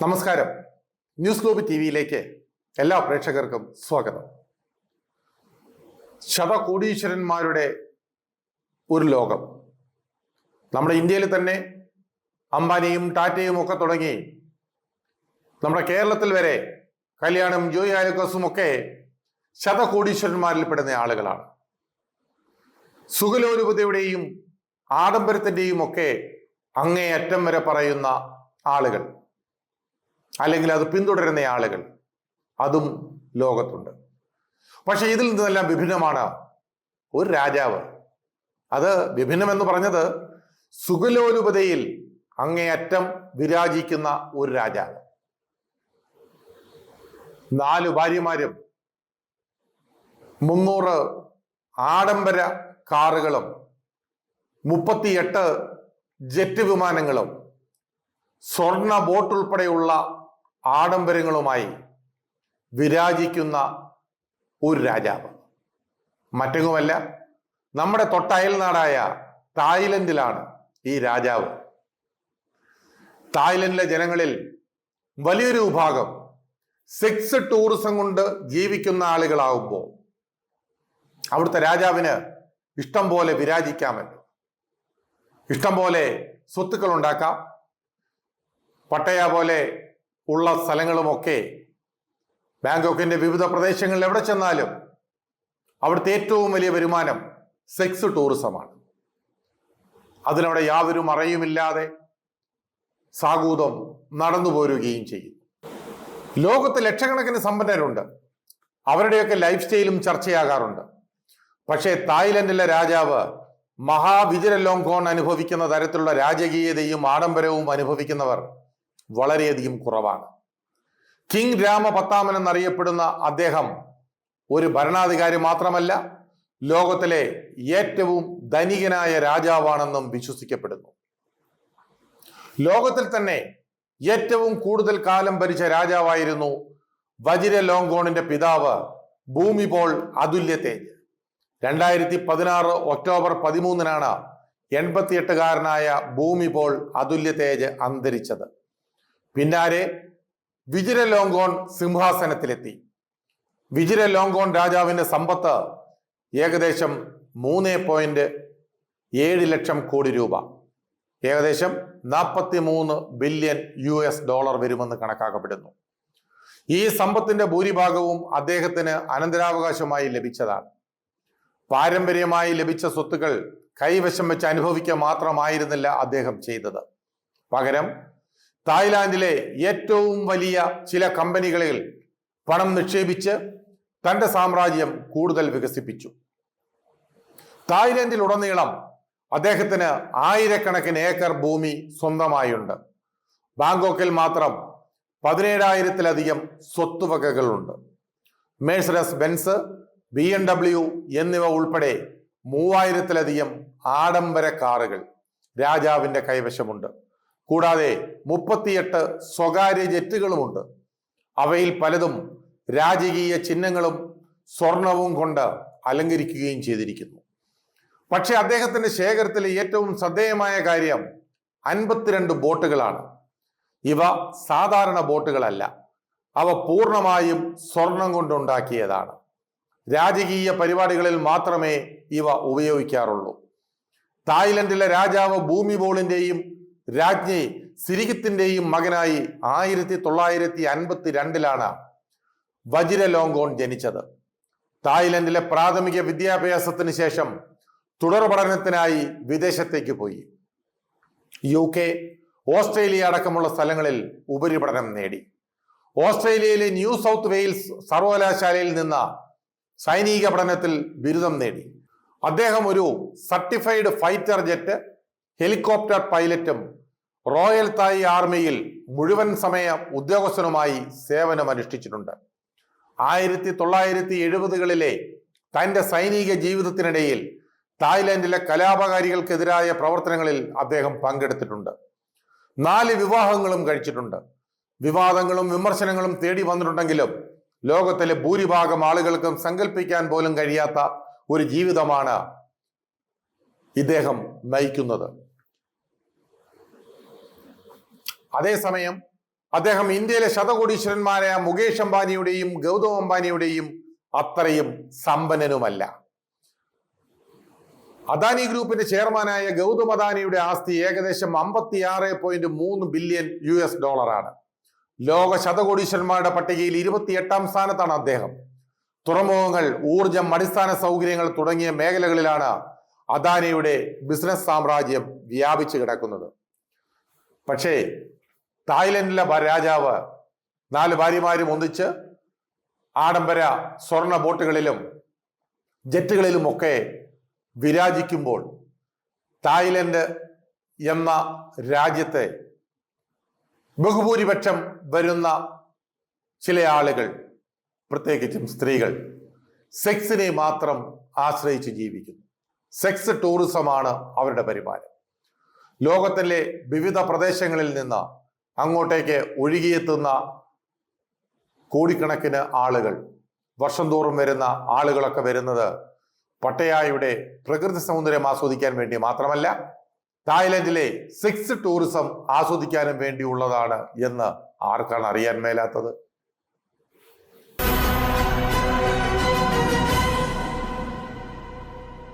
നമസ്കാരം. News globe T വിയിലേക്ക് എല്ലാ പ്രേക്ഷകർക്കും സ്വാഗതം. ശതകോടീശ്വരന്മാരുടെ ഒരു ലോകം. നമ്മുടെ ഇന്ത്യയിൽ തന്നെ അംബാനിയും ടാറ്റയും ഒക്കെ തുടങ്ങി. നമ്മുടെ കേരളത്തിൽ വരെ കല്യാണം ജോയി ആലുക്കസും ഒക്കെ ശതകോടീശ്വരന്മാരിൽ പെടുന്ന ആളുകളാണ്. സുഖലോരൂപതയുടെയും ആഡംബരത്തിന്റെയും ഒക്കെ അങ്ങേയറ്റം വരെ പറയുന്ന ആളുകൾ. അല്ലെങ്കിൽ അത് പിന്തുടരുന്ന ആളുകൾ അതും ലോകത്തുണ്ട്. പക്ഷെ ഇതിൽ നിന്നെല്ലാം വിഭിന്നമാണ് ഒരു രാജാവ്. അത് വിഭിന്നമെന്ന് പറഞ്ഞത് സുഖലോലുപതയിൽ അങ്ങേയറ്റം വിരാജിക്കുന്ന ഒരു രാജാവ്. നാല് ഭാര്യമാരും മുന്നൂറ് ആഡംബര കാറുകളും മുപ്പത്തിയെട്ട് ജെറ്റ് വിമാനങ്ങളും സ്വർണ ബോട്ട് ഉൾപ്പെടെയുള്ള ആഡംബരങ്ങളുമായി വിരാജിക്കുന്ന ഒരു രാജാവ്. മറ്റെങ്ങുമല്ല നമ്മുടെ തൊട്ടയൽ നാടായ തായ്ലൻഡിലാണ് ഈ രാജാവ്. തായ്ലൻഡിലെ ജനങ്ങളിൽ വലിയൊരു വിഭാഗം സെക്സ് ടൂറിസം കൊണ്ട് ജീവിക്കുന്ന ആളുകളാവുമ്പോൾ അവിടുത്തെ രാജാവിന് ഇഷ്ടം പോലെ വിരാജിക്കാമല്ലോ ഇഷ്ടം പോലെ സ്വത്തുക്കൾ ഉണ്ടാക്കാം. പട്ടയ പോലെ ഉള്ള സ്ഥലങ്ങളുമൊക്കെ ബാങ്കോക്കിന്റെ വിവിധ പ്രദേശങ്ങളിൽ എവിടെ ചെന്നാലും അവിടുത്തെ ഏറ്റവും വലിയ വരുമാനം സെക്സ് ടൂറിസമാണ്. അതിനവിടെ യാതൊരു മറയുമില്ലാതെ സാഗൂതം നടന്നു പോരുകയും ചെയ്യും. ലോകത്ത് ലക്ഷക്കണക്കിന് സമ്പന്നരുണ്ട്. അവരുടെയൊക്കെ ലൈഫ് സ്റ്റൈലും ചർച്ചയാകാറുണ്ട്. പക്ഷേ തായ്ലൻഡിലെ രാജാവ് മഹാവിജയലോങ്കോൺ അനുഭവിക്കുന്ന തരത്തിലുള്ള രാജകീയതയും ആഡംബരവും അനുഭവിക്കുന്നവർ വളരെയധികം കുറവാണ്. കിങ് രാമ പത്താമൻ എന്നറിയപ്പെടുന്ന അദ്ദേഹം ഒരു ഭരണാധികാരി മാത്രമല്ല ലോകത്തിലെ ഏറ്റവും ധനികനായ രാജാവാണെന്നും വിശ്വസിക്കപ്പെടുന്നു. ലോകത്തിൽ തന്നെ ഏറ്റവും കൂടുതൽ കാലം ഭരിച്ച രാജാവായിരുന്നു വജിര ലോങ്കോണിന്റെ പിതാവ് ഭൂമിപോൾ അതുല്യ തേജ് രണ്ടായിരത്തി പതിനാറ് ഒക്ടോബർ പതിമൂന്നിനാണ് എൺപത്തിയെട്ടുകാരനായ ഭൂമിപോൾ അതുല്യ തേജ് അന്തരിച്ചത്. പിന്നാലെ വിജിര ലോങ്കോൺ സിംഹാസനത്തിലെത്തി. വിജിര ലോങ്കോൺ രാജാവിന്റെ സമ്പത്ത് ഏകദേശം മൂന്ന് പോയിന്റ് ഏഴ് ലക്ഷം കോടി രൂപ. ഏകദേശം നാൽപ്പത്തി മൂന്ന് ബില്യൺ യു എസ് ഡോളർ വരുമെന്ന് കണക്കാക്കപ്പെടുന്നു. ഈ സമ്പത്തിന്റെ ഭൂരിഭാഗവും അദ്ദേഹത്തിന് അനന്തരാവകാശമായി ലഭിച്ചതാണ്. പാരമ്പര്യമായി ലഭിച്ച സ്വത്തുക്കൾ കൈവശം വെച്ച് അനുഭവിക്കുക മാത്രമായിരുന്നില്ല അദ്ദേഹം ചെയ്തത്. പകരം തായ്ലാന്റിലെ ഏറ്റവും വലിയ ചില കമ്പനികളിൽ പണം നിക്ഷേപിച്ച് തന്റെ സാമ്രാജ്യം കൂടുതൽ വികസിപ്പിച്ചു. തായ്ലൻഡിൽ ഉടനീളം അദ്ദേഹത്തിന് ആയിരക്കണക്കിന് ഏക്കർ ഭൂമി സ്വന്തമായുണ്ട്. ബാങ്കോക്കിൽ മാത്രം പതിനേഴായിരത്തിലധികം സ്വത്തുവകകളുണ്ട്. Mercedes Benz B M W എന്നിവ ഉൾപ്പെടെ മൂവായിരത്തിലധികം ആഡംബര കാറുകൾ രാജാവിന്റെ കൈവശമുണ്ട്. കൂടാതെ മുപ്പത്തിയെട്ട് സ്വകാര്യ ജെറ്റുകളുമുണ്ട്. അവയിൽ പലതും രാജകീയ ചിഹ്നങ്ങളും സ്വർണവും കൊണ്ട് അലങ്കരിക്കുകയും ചെയ്തിരിക്കുന്നു. പക്ഷെ അദ്ദേഹത്തിന്റെ ശേഖരത്തിലെ ഏറ്റവും ശ്രദ്ധേയമായ കാര്യം അൻപത്തിരണ്ട് ബോട്ടുകളാണ്. ഇവ സാധാരണ ബോട്ടുകളല്ല. അവ പൂർണമായും സ്വർണം കൊണ്ടുണ്ടാക്കിയതാണ് രാജകീയ പരിപാടികളിൽ മാത്രമേ ഇവ ഉപയോഗിക്കാറുള്ളൂ. തായ്ലൻഡിലെ രാജാവ് ഭൂമിബോളിന്റെയും രാജ്ഞി സിരിഹിത്തിന്റെയും മകനായി ആയിരത്തി തൊള്ളായിരത്തി അൻപത്തി രണ്ടിലാണ് വജിര ലോങ്കോൺ ജനിച്ചത്. തായ്ലൻഡിലെ പ്രാഥമിക വിദ്യാഭ്യാസത്തിന് ശേഷം തുടർ പഠനത്തിനായി വിദേശത്തേക്ക് പോയി. യു കെ ഓസ്ട്രേലിയ അടക്കമുള്ള സ്ഥലങ്ങളിൽ ഉപരിപഠനം നേടി. ഓസ്ട്രേലിയയിലെ ന്യൂ സൗത്ത് വെയിൽസ് സർവകലാശാലയിൽ നിന്ന് സൈനിക പഠനത്തിൽ ബിരുദം നേടി. അദ്ദേഹം ഒരു സർട്ടിഫൈഡ് ഫൈറ്റർ ജെറ്റ് ഹെലികോപ്റ്റർ പൈലറ്റും റോയൽ തായ് ആർമിയിൽ മുഴുവൻ സമയ ഉദ്യോഗസ്ഥനുമായി സേവനമനുഷ്ഠിച്ചിട്ടുണ്ട്. ആയിരത്തി തൊള്ളായിരത്തി എഴുപതുകളിലെ തന്റെ സൈനിക ജീവിതത്തിനിടയിൽ തായ്ലൻഡിലെ കലാപകാരികൾക്കെതിരായ പ്രവർത്തനങ്ങളിൽ അദ്ദേഹം പങ്കെടുത്തിട്ടുണ്ട്. നാല് വിവാഹങ്ങളും കഴിച്ചിട്ടുണ്ട്. വിവാദങ്ങളും വിമർശനങ്ങളും തേടി വന്നിട്ടുണ്ടെങ്കിലും ലോകത്തിലെ ഭൂരിഭാഗം ആളുകൾക്കും സങ്കല്പിക്കാൻ പോലും കഴിയാത്ത ഒരു ജീവിതമാണ് ഇദ്ദേഹം നയിക്കുന്നത്. അതേസമയം അദ്ദേഹം ഇന്ത്യയിലെ ശതകോടീശ്വരന്മാരായ മുകേഷ് അംബാനിയുടെയും ഗൗതം അംബാനിയുടെയും അത്രയും സമ്പന്നനുമല്ല. അദാനി ഗ്രൂപ്പിന്റെ ചെയർമാനായ ഗൗതം അദാനിയുടെ ആസ്തി ഏകദേശം അമ്പത്തിയാറ് പോയിന്റ് മൂന്ന് ബില്യൺ യു എസ് ഡോളറാണ്. ലോക ശതകോടീശ്വരന്മാരുടെ പട്ടികയിൽ ഇരുപത്തി എട്ടാം സ്ഥാനത്താണ് അദ്ദേഹം. തുറമുഖങ്ങൾ ഊർജം അടിസ്ഥാന സൗകര്യങ്ങൾ തുടങ്ങിയ മേഖലകളിലാണ് അദാനിയുടെ ബിസിനസ് സാമ്രാജ്യം വ്യാപിച്ചു കിടക്കുന്നത്. പക്ഷേ തായ്ലൻഡിലെ രാജാവ് നാല് ഭാര്യമാരും ഒന്നിച്ച് ആഡംബര സ്വർണ ബോട്ടുകളിലും ജെറ്റുകളിലുമൊക്കെ വിരാജിക്കുമ്പോൾ തായ്ലൻഡ് എന്ന രാജ്യത്തെ ബഹുഭൂരിപക്ഷം വരുന്ന ചില ആളുകൾ പ്രത്യേകിച്ചും സ്ത്രീകൾ സെക്സിനെ മാത്രം ആശ്രയിച്ച് ജീവിക്കുന്നു. സെക്സ് ടൂറിസമാണ് അവരുടെ വരുമാനം ലോകത്തിലെ വിവിധ പ്രദേശങ്ങളിൽ നിന്ന് അങ്ങോട്ടേക്ക് ഒഴുകിയെത്തുന്ന കോടിക്കണക്കിന് ആളുകൾ വർഷം തോറും വരുന്ന ആളുകളൊക്കെ വരുന്നത് പട്ടയായുടെ പ്രകൃതി സൗന്ദര്യം ആസ്വദിക്കാൻ വേണ്ടി മാത്രമല്ല തായ്ലൻഡിലെ സിക്സ് ടൂറിസം ആസ്വദിക്കാനും വേണ്ടിയുള്ളതാണ് എന്ന് ആർക്കാണ് അറിയാൻ മേലാത്തത്?